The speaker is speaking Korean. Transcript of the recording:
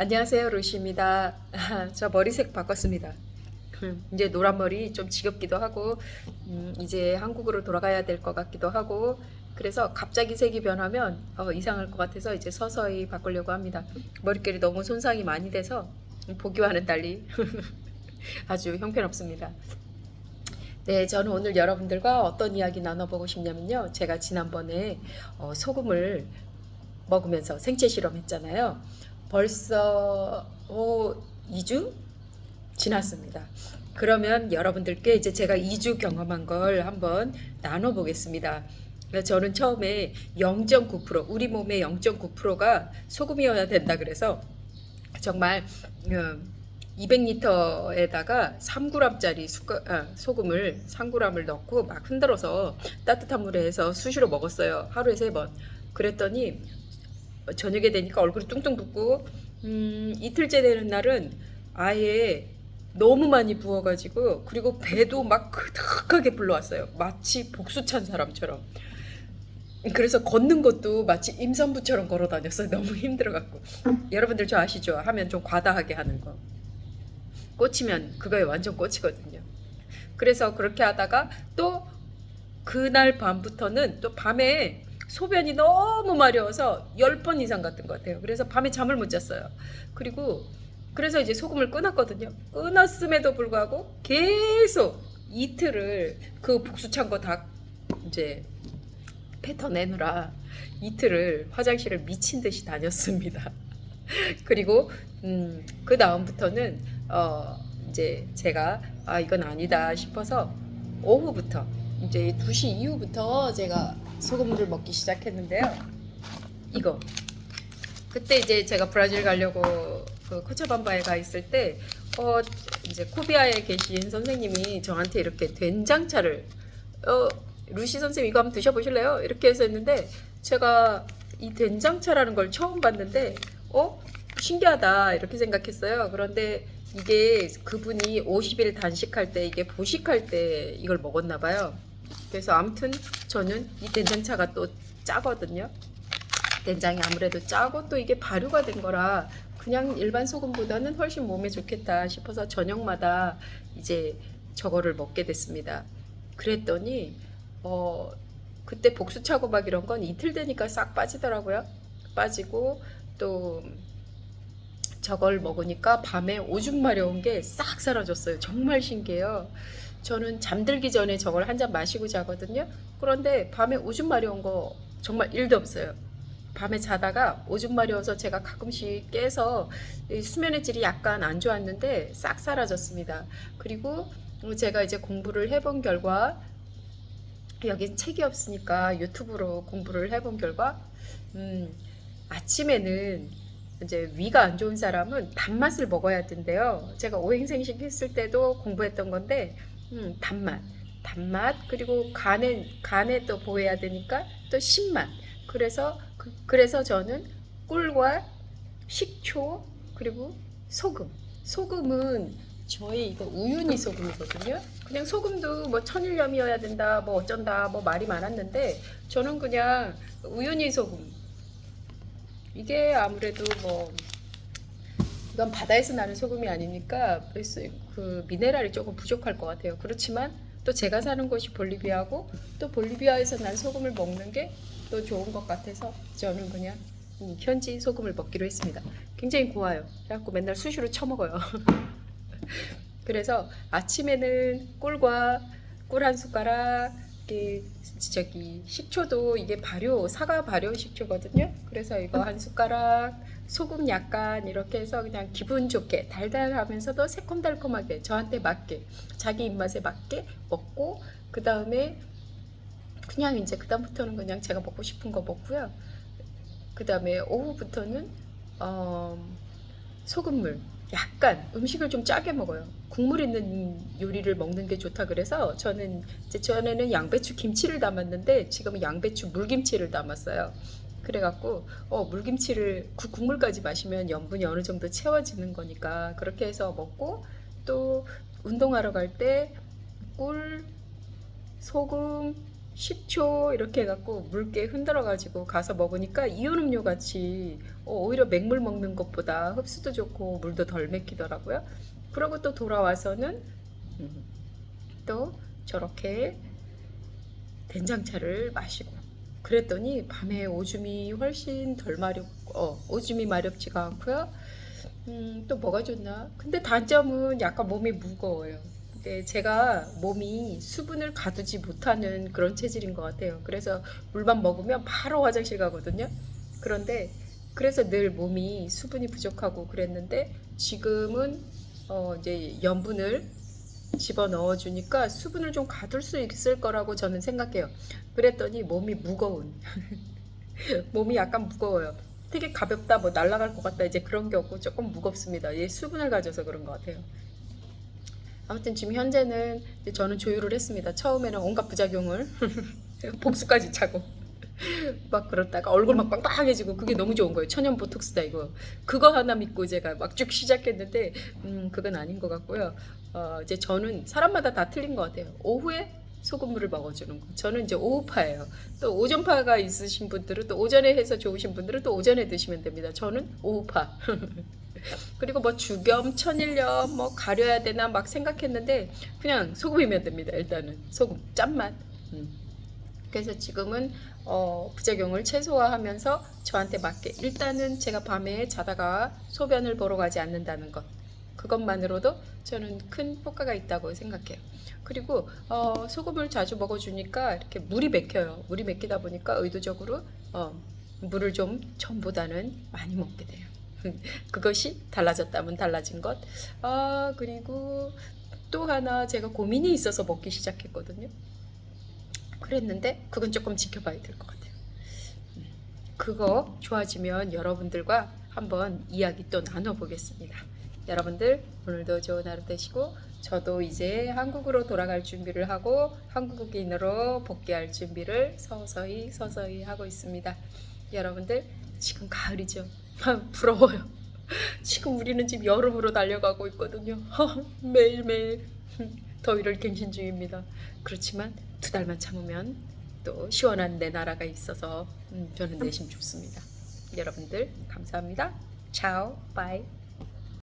안녕하세요, 루시입니다. 저 머리색 바꿨습니다. 이제 노란 머리 좀 지겹기도 하고, 음, 이제 한국으로 돌아가야 될 것 같기도 하고, 그래서 갑자기 색이 변하면 어, 이상할 것 같아서 이제 서서히 바꾸려고 합니다. 머릿결이 너무 손상이 많이 돼서 보기와는 달리 아주 형편없습니다. 네, 저는 오늘 여러분들과 어떤 이야기 나눠보고 싶냐면요. 제가 지난번에 어, 소금을 먹으면서 생체 실험했잖아요. 벌써 어, 2주 지났습니다. 그러면 여러분들께 이제 제가 2주 경험한 걸 한번 나눠보겠습니다. 저는 처음에 0.9% 우리 몸의 0.9%가 소금이어야 된다 그래서 정말 200리터에다가 3g짜리 소금을 3g을 넣고 막 흔들어서 따뜻한 물에 해서 수시로 먹었어요. 하루에 세 번. 그랬더니 저녁에 되니까 얼굴이 뚱뚱 붓고 음, 이틀째 되는 날은 아예 너무 많이 부어가지고 그리고 배도 막 크득하게 불러왔어요. 마치 복수 찬 사람처럼. 그래서 걷는 것도 마치 임산부처럼 걸어 다녔어요. 너무 힘들어갖고. 여러분들 저 아시죠? 하면 좀 과다하게 하는 거. 꽂히면 그거에 완전 꽂히거든요. 그래서 그렇게 하다가 또 그날 밤부터는 또 밤에 소변이 너무 마려워서 10번 이상 갔던 것 같아요. 그래서 밤에 잠을 못 잤어요. 그리고 그래서 이제 소금을 끊었거든요. 끊었음에도 불구하고 계속 이틀을 그 복수 찬 거 다 이제 뱉어내느라 이틀을 화장실을 미친 듯이 다녔습니다. 그리고 음, 그 다음부터는 어, 이제 제가 아 이건 아니다 싶어서 오후부터 이제 2시 이후부터 제가 소금물을 먹기 시작했는데요. 이거 그때 이제 제가 브라질 가려고 그 코차밤바에 가 있을 때 어, 이제 코비아에 계신 선생님이 저한테 이렇게 된장차를 어, 루시 선생님 이거 한번 드셔보실래요? 이렇게 해서 했는데 제가 이 된장차라는 걸 처음 봤는데 어? 신기하다 이렇게 생각했어요. 그런데 이게 그분이 50일 단식할 때 이게 보식할 때 이걸 먹었나 봐요. 그래서 아무튼 저는 이 된장차가 또 짜거든요. 된장이 아무래도 짜고 또 이게 발효가 된 거라 그냥 일반 소금보다는 훨씬 몸에 좋겠다 싶어서 저녁마다 이제 저거를 먹게 됐습니다. 그랬더니 어 그때 복수차고 막 이런 건 이틀 되니까 싹 빠지더라고요. 빠지고 또 저걸 먹으니까 밤에 오줌 마려운 게 싹 사라졌어요. 정말 신기해요. 저는 잠들기 전에 저걸 한 잔 마시고 자거든요. 그런데 밤에 오줌 마려운 거 정말 일도 없어요. 밤에 자다가 오줌 마려워서 제가 가끔씩 깨서 수면의 질이 약간 안 좋았는데 싹 사라졌습니다. 그리고 제가 이제 공부를 해본 결과 여기 책이 없으니까 유튜브로 공부를 해본 결과 음, 아침에는 이제 위가 안 좋은 사람은 단맛을 먹어야 된대요. 제가 오행생식 했을 때도 공부했던 건데 음, 단맛, 단맛 그리고 간에 간에 또 보호해야 되니까 또 신맛. 그래서 그, 그래서 저는 꿀과 식초 그리고 소금. 소금은 저희 이거 우유니 소금이거든요. 그냥 소금도 뭐 천일염이어야 된다, 뭐 어쩐다, 뭐 말이 많았는데 저는 그냥 우유니 소금. 이게 아무래도 뭐 이건 바다에서 나는 소금이 아니니까 그 미네랄이 조금 부족할 것 같아요. 그렇지만 또 제가 사는 곳이 볼리비아고 또 볼리비아에서 난 소금을 먹는 게 또 좋은 것 같아서 저는 그냥 현지 소금을 먹기로 했습니다. 굉장히 고와요. 그래갖고 맨날 수시로 쳐먹어요. 그래서 아침에는 꿀과 꿀 한 숟가락 이게 저기 식초도 이게 발효 사과 발효 식초거든요. 그래서 이거 한 숟가락 소금 약간 이렇게 해서 그냥 기분 좋게 달달하면서도 새콤달콤하게 저한테 맞게 자기 입맛에 맞게 먹고 그 다음에 그냥 이제 그 다음부터는 그냥 제가 먹고 싶은 거 먹고요. 그 다음에 오후부터는 어, 소금물 약간 음식을 좀 짜게 먹어요. 국물 있는 요리를 먹는 게 좋다 그래서 저는 이제 전에는 양배추 김치를 담았는데 지금은 양배추 물김치를 담았어요. 그래갖고 어, 물김치를 그 국물까지 마시면 염분이 어느 정도 채워지는 거니까 그렇게 해서 먹고 또 운동하러 갈 때 꿀, 소금, 10초 이렇게 해갖고 물게 흔들어가지고 가서 먹으니까 이온 음료 같이 어, 오히려 맹물 먹는 것보다 흡수도 좋고 물도 덜 맥히더라고요. 그러고 또 돌아와서는 음, 또 저렇게 된장차를 마시고 그랬더니 밤에 오줌이 훨씬 덜 마렵 어 오줌이 마렵지가 않고요. 음, 또 뭐가 좋나? 근데 단점은 약간 몸이 무거워요. 근데 제가 몸이 수분을 가두지 못하는 그런 체질인 것 같아요. 그래서 물만 먹으면 바로 화장실 가거든요. 그런데 그래서 늘 몸이 수분이 부족하고 그랬는데 지금은 어 이제 염분을 집어 넣어 주니까 수분을 좀 가둘 수 있을 거라고 저는 생각해요. 그랬더니 몸이 무거운 몸이 약간 무거워요. 되게 가볍다, 뭐 날아갈 것 같다 이제 그런 게 없고 조금 무겁습니다. 얘 수분을 가져서 그런 것 같아요. 아무튼 지금 현재는 저는 조율을 했습니다. 처음에는 온갖 부작용을 복수까지 차고 막 그렇다가 얼굴 막 빵빵해지고 그게 너무 좋은 거예요. 천연 보톡스다 이거. 그거 하나 믿고 제가 막 쭉 시작했는데 음 그건 아닌 것 같고요. 어 이제 저는 사람마다 다 틀린 것 같아요. 오후에 소금물을 먹어주는 거. 저는 이제 오후파예요. 또 오전파가 있으신 분들은 또 오전에 해서 좋으신 분들은 또 오전에 드시면 됩니다. 저는 오후파. 그리고 뭐 주겸, 천일염 뭐 가려야 되나 막 생각했는데 그냥 소금이면 됩니다. 일단은 소금 짠맛. 음. 그래서 지금은 어, 부작용을 최소화하면서 저한테 맞게 일단은 제가 밤에 자다가 소변을 보러 가지 않는다는 것 그것만으로도 저는 큰 효과가 있다고 생각해요. 그리고 어, 소금을 자주 먹어주니까 이렇게 물이 맥혀요. 물이 맥히다 보니까 의도적으로 어, 물을 좀 전보다는 많이 먹게 돼요. 그것이 달라졌다면 달라진 것. 아 그리고 또 하나 제가 고민이 있어서 먹기 시작했거든요. 그랬는데 그건 조금 지켜봐야 될 것 같아요. 음, 그거 좋아지면 여러분들과 한번 이야기 또 나눠보겠습니다. 여러분들 오늘도 좋은 하루 되시고 저도 이제 한국으로 돌아갈 준비를 하고 한국인으로 복귀할 준비를 서서히 서서히 하고 있습니다. 여러분들 지금 가을이죠. 부러워요. 지금 우리는 지금 여름으로 달려가고 있거든요. 매일매일 더위를 갱신 중입니다. 그렇지만 두 달만 참으면 또 시원한 내 나라가 있어서 음, 저는 내심 좋습니다. 여러분들 감사합니다. 차오 바이